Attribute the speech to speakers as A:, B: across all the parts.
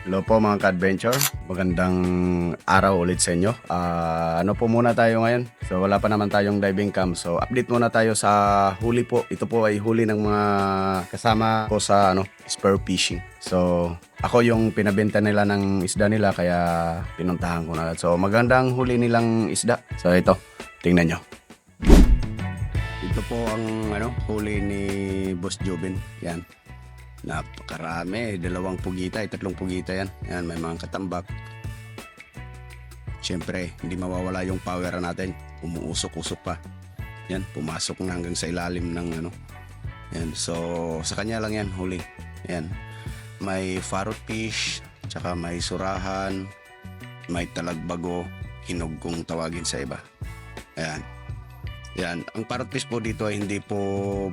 A: Hello po mga ka-adventure. Magandang araw ulit sa inyo. Ah, ano po muna tayo ngayon? So wala pa naman tayong diving cam. So update muna tayo sa huli po. Ito po ay huli ng mga kasama ko sa ano, spur fishing. So ako yung pinabenta nila ng isda nila kaya pinuntahan ko na. So magandang huli nilang isda. So ito, tingnan nyo. Ito po ang ano, huli ni Boss Jobin. Yan. Napakarami. Dalawang pugita, eh, tatlong pugita yan. Yan, may mga katambak. Siyempre, hindi mawawala yung power natin. Umuusok-usok pa. Yan, pumasok na hanggang sa ilalim ng ano. Yan, so sa kanya lang yan, huli. Yan. May farrot fish, tsaka may surahan, may talagbago, hinog kung tawagin sa iba. Ayan. Yan. Ang parrot fish po dito ay hindi po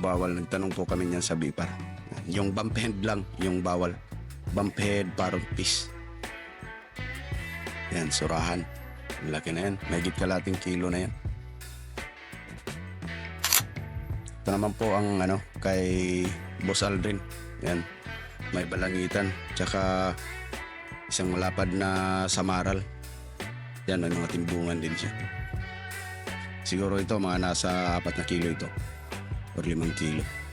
A: bawal. Nagtanong po kami niyan sa Bipar. Yung bump head lang, yung bawal. Bump head, parrot fish. Yan, surahan. Laki na yan. May kalating kilo na yan. Ito naman po ang ano, kay Boss Aldrin. Yan. May balangitan. Tsaka isang malapad na samaral. Yan, may mga timbungan din siya. Siguro ito, mga nasa 4 na kilo ito. Or 5 kilo.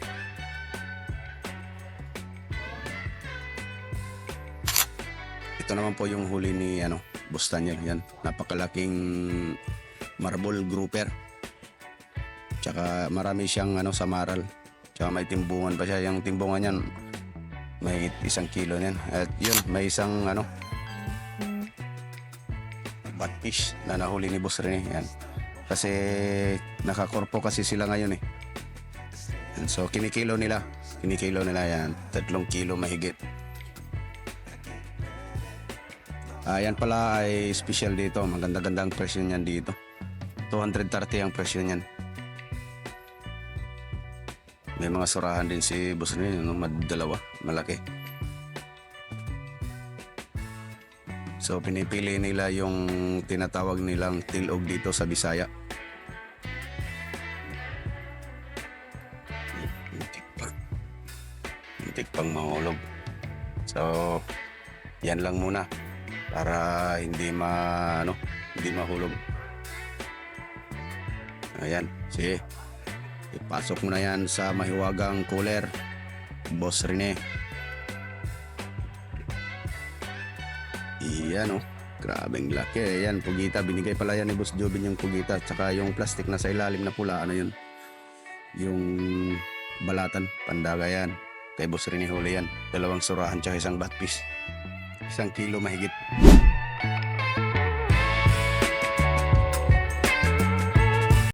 A: Ito naman po yung huli ni ano, Bustanyel. Yan, napakalaking marble grouper. Tsaka marami siyang ano, samaral. Tsaka may timbungan pa siya. Yung timbungan niyan, may isang kilo niyan. At yun, may isang ano, batfish na nahuli ni Boss Rene. Yan. Kasi nakakorpo kasi sila ngayon eh. Yan, So kinikilo nila. Kinikilo nila yan. Tatlong kilo mahigit. Ah, yan pala ay special dito. Maganda-ganda ang presyo niyan dito. 230 ang presyo niyan. May mga surahan din si Boss Rene, no? Dalawa, malaki. So pinipili nila yung tinatawag nilang tilog dito sa Bisaya. Muntik pang mahulog. So yan lang muna para hindi ma ano, hindi mahulog. Ayan, sige. Ipasok mo na yan sa mahiwagang cooler. Boss Rene. Iyan oh. Grabeng laki. Ayan, pugita. Binigay pala yan ni Boss Jobin yung pugita. Tsaka yung plastic na sa ilalim na pula. Ano yun? Yung balatan. Pandaga yan. Kay Boss Rene huli yan. Dalawang surahan tsaka isang batfish. Isang kilo mahigit.